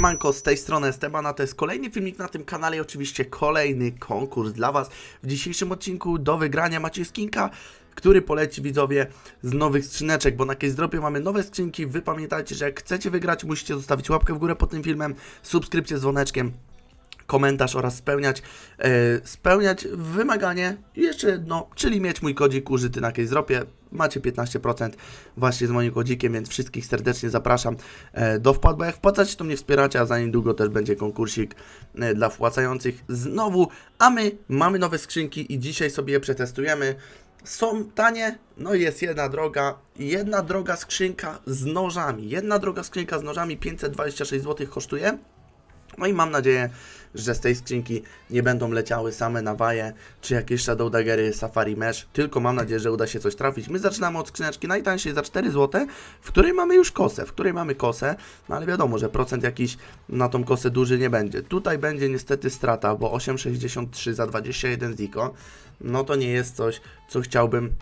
Siemanko, z tej strony Estebana, to jest kolejny filmik na tym kanale i oczywiście kolejny konkurs dla Was. W dzisiejszym odcinku do wygrania macie skinka, który poleci widzowie z nowych skrzyneczek, bo na Dropie mamy nowe skrzynki. Wy pamiętajcie, że jak chcecie wygrać, musicie zostawić łapkę w górę pod tym filmem, subskrypcję z dzwoneczkiem, komentarz oraz spełniać, e, spełniać wymaganie jeszcze jedno, czyli mieć mój kodzik użyty na CaseDropie. Macie 15% właśnie z moim kodzikiem, więc wszystkich serdecznie zapraszam e, do wpłat, bo jak wpłacacie, to mnie wspieracie, a za niedługo też będzie konkursik e, dla wpłacających znowu, a my mamy nowe skrzynki i dzisiaj sobie je przetestujemy. Są tanie, no jest jedna droga, jedna droga skrzynka z nożami, jedna droga skrzynka z nożami 526 zł kosztuje. No i mam nadzieję, że z tej skrzynki nie będą leciały same nawaje, czy jakieś Shadow Daggery Safari Mesh, tylko mam nadzieję, że uda się coś trafić. My zaczynamy od skrzyneczki najtańszej za 4 zł, w której mamy już kosę, w której mamy kosę, no ale wiadomo, że procent jakiś na tą kosę duży nie będzie. Tutaj będzie niestety strata, bo 8,63 za 21 ziko, no to nie jest coś, co chciałbym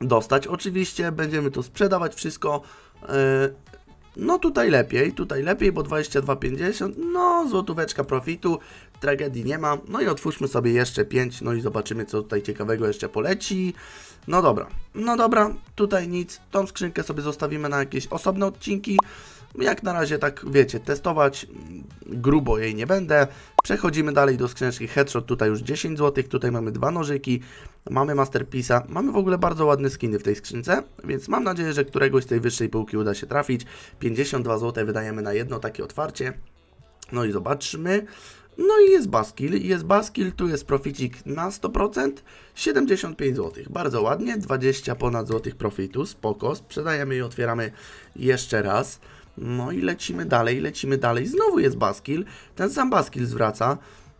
dostać. Oczywiście będziemy to sprzedawać wszystko. Yy, no tutaj lepiej, tutaj lepiej, bo 22,50, no złotóweczka profitu, tragedii nie ma. No i otwórzmy sobie jeszcze 5, no i zobaczymy co tutaj ciekawego jeszcze poleci. No dobra, no dobra, tutaj nic, tą skrzynkę sobie zostawimy na jakieś osobne odcinki. Jak na razie tak wiecie, testować grubo jej nie będę. Przechodzimy dalej do skrzyneczki Headshot, tutaj już 10 zł, tutaj mamy dwa nożyki, mamy Masterpiece'a, mamy w ogóle bardzo ładne skiny w tej skrzynce, więc mam nadzieję, że któregoś z tej wyższej półki uda się trafić. 52 zł wydajemy na jedno takie otwarcie. No i zobaczmy. No i jest Baskill, jest Baskill, tu jest proficik na 100%, 75 zł, bardzo ładnie, 20 ponad złotych profitu, spoko, sprzedajemy i otwieramy jeszcze raz. No i lecimy dalej, lecimy dalej. Znowu jest Baskill. Ten sam Baskill zwraca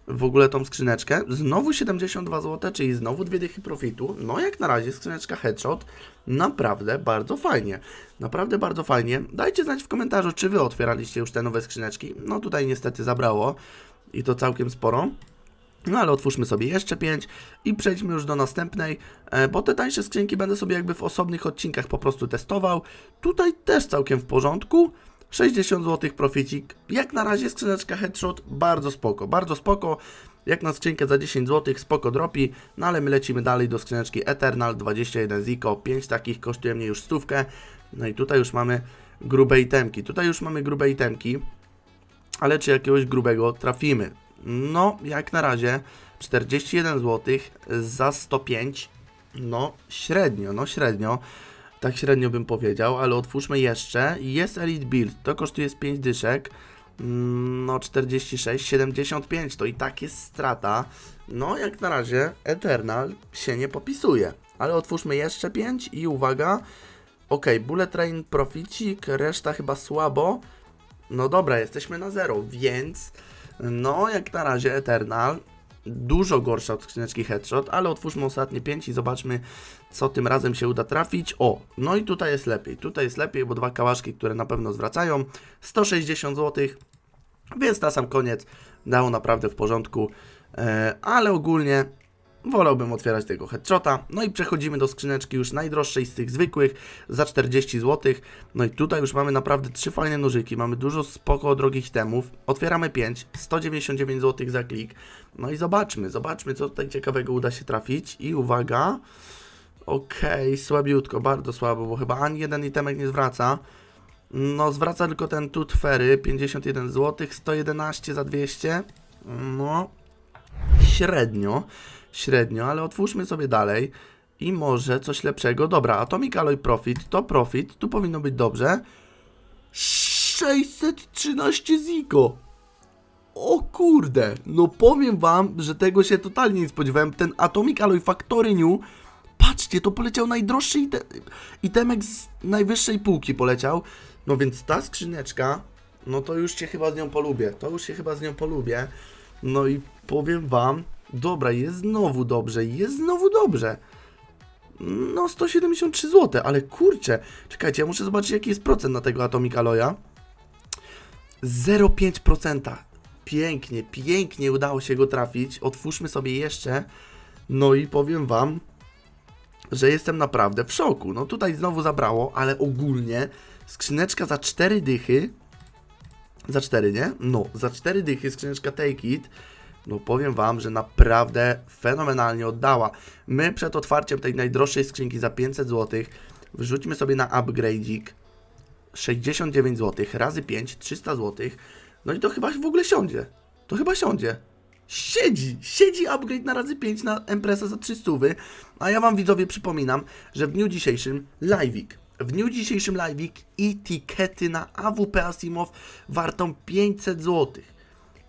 w ogóle tą skrzyneczkę. Znowu 72 zł, czyli znowu dwie dychy profitu. No jak na razie skrzyneczka Headshot. Naprawdę bardzo fajnie. Naprawdę bardzo fajnie. Dajcie znać w komentarzu, czy Wy otwieraliście już te nowe skrzyneczki. No tutaj niestety zabrało. I to całkiem sporo. No ale otwórzmy sobie jeszcze 5 i przejdźmy już do następnej, e, bo te tańsze skrzynki będę sobie jakby w osobnych odcinkach po prostu testował. Tutaj też całkiem w porządku. 60 zł proficik. Jak na razie skrzyneczka headshot bardzo spoko, bardzo spoko. Jak na skrzynkę za 10 zł, spoko dropi, no ale my lecimy dalej do skrzyneczki Eternal 21 Zico, 5 takich kosztuje mnie już stówkę. No i tutaj już mamy grube itemki, tutaj już mamy grube itemki, ale czy jakiegoś grubego trafimy? No, jak na razie 41 zł za 105. No, średnio, no średnio. Tak średnio bym powiedział, ale otwórzmy jeszcze. Jest Elite Build, to kosztuje z 5 dyszek. Mm, No, 46, 75 to i tak jest strata. No, jak na razie Eternal się nie popisuje. Ale otwórzmy jeszcze 5 i uwaga. Ok, Bullet Train proficik, reszta chyba słabo. No dobra, jesteśmy na zero, więc no jak na razie Eternal. Dużo gorsza od skrzyneczki Headshot, ale otwórzmy ostatnie 5 i zobaczmy co tym razem się uda trafić. O, no i tutaj jest lepiej, tutaj jest lepiej, bo dwa kałaszki, które na pewno zwracają, 160 zł, więc na sam koniec dało naprawdę w porządku, e, ale ogólnie Wolałbym otwierać tego headshota. No i przechodzimy do skrzyneczki już najdroższej z tych zwykłych za 40 zł. No i tutaj już mamy naprawdę trzy fajne nożyki. Mamy dużo spoko drogich temów. Otwieramy 5, 199 zł za klik. No i zobaczmy, zobaczmy co tutaj ciekawego uda się trafić. I uwaga. Okej, okay, słabiutko, bardzo słabo, bo chyba ani jeden itemek nie zwraca. No, zwraca tylko ten tut fery, 51 zł, 111 za 200. No, średnio średnio, ale otwórzmy sobie dalej i może coś lepszego. Dobra, Atomic Alloy Profit, to Profit, tu powinno być dobrze. 613 ziko. O kurde, no powiem wam, że tego się totalnie nie spodziewałem. Ten Atomic Alloy Factory New, patrzcie, to poleciał najdroższy ite itemek z najwyższej półki poleciał. No więc ta skrzyneczka, no to już się chyba z nią polubię. To już się chyba z nią polubię. No i powiem wam, Dobra, jest znowu dobrze, jest znowu dobrze. No, 173 zł, ale kurczę. Czekajcie, ja muszę zobaczyć, jaki jest procent na tego Atomic Alloya. 0,5%. Pięknie, pięknie udało się go trafić. Otwórzmy sobie jeszcze. No i powiem Wam, że jestem naprawdę w szoku. No tutaj znowu zabrało, ale ogólnie skrzyneczka za 4 dychy Za 4, nie? No, za 4 dychy skrzyneczka Take It. No powiem wam, że naprawdę fenomenalnie oddała. My przed otwarciem tej najdroższej skrzynki za 500 zł wrzućmy sobie na upgrade'ik 69 zł razy 5, 300 zł. No i to chyba w ogóle siądzie. To chyba siądzie. Siedzi, siedzi upgrade na razy 5 na Empresa za 300. A ja wam widzowie przypominam, że w dniu dzisiejszym live'ik. W dniu dzisiejszym live'ik i tikety na AWP Asimow wartą 500 zł.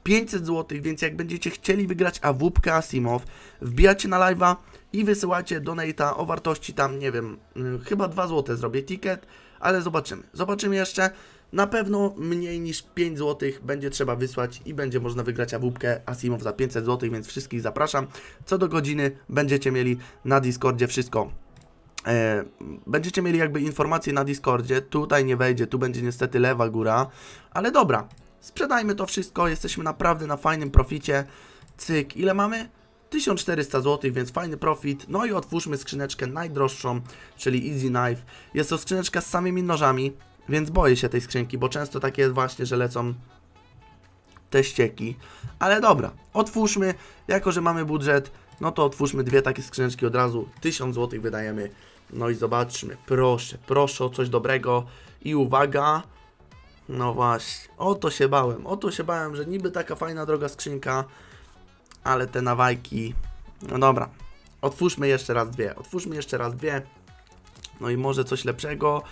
500 zł, więc jak będziecie chcieli wygrać AWP Asimow, wbijacie na live'a i wysyłacie donate'a o wartości tam, nie wiem, y, chyba 2 zł zrobię ticket, ale zobaczymy. Zobaczymy jeszcze. Na pewno mniej niż 5 zł będzie trzeba wysłać i będzie można wygrać AWP Asimow za 500 zł, więc wszystkich zapraszam. Co do godziny będziecie mieli na Discordzie wszystko E, będziecie mieli jakby informacje na Discordzie. Tutaj nie wejdzie, tu będzie niestety lewa góra. Ale dobra, sprzedajmy to wszystko. Jesteśmy naprawdę na fajnym proficie. Cyk, ile mamy? 1400 zł, więc fajny profit. No i otwórzmy skrzyneczkę najdroższą, czyli Easy Knife. Jest to skrzyneczka z samymi nożami, więc boję się tej skrzynki, bo często tak jest właśnie, że lecą te ścieki. Ale dobra, otwórzmy. Jako, że mamy budżet, no to otwórzmy dwie takie skrzyneczki od razu. 1000 zł wydajemy. No i zobaczmy. Proszę, proszę o coś dobrego. I uwaga. No właśnie, o to się bałem. O to się bałem, że niby taka fajna droga skrzynka, ale te nawajki. No dobra, otwórzmy jeszcze raz dwie. Otwórzmy jeszcze raz dwie. No i może coś lepszego.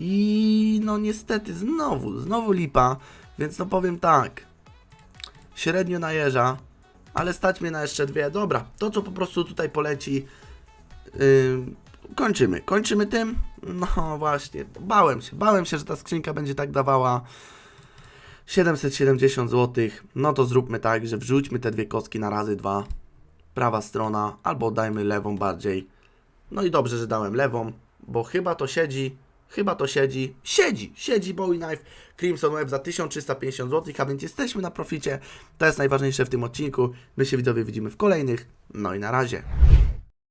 I no niestety znowu, znowu lipa. Więc no powiem tak. Średnio najeża, ale stać mnie na jeszcze dwie. Dobra, to co po prostu tutaj poleci. Yy, kończymy. Kończymy tym. No właśnie, bałem się. Bałem się, że ta skrzynka będzie tak dawała 770 zł. No to zróbmy tak, że wrzućmy te dwie kostki na razy dwa. Prawa strona, albo dajmy lewą bardziej. No i dobrze, że dałem lewą, bo chyba to siedzi. Chyba to siedzi. Siedzi! Siedzi Bowie Knife Crimson Web za 1350 zł, a więc jesteśmy na proficie. To jest najważniejsze w tym odcinku. My się widzowie widzimy w kolejnych. No i na razie.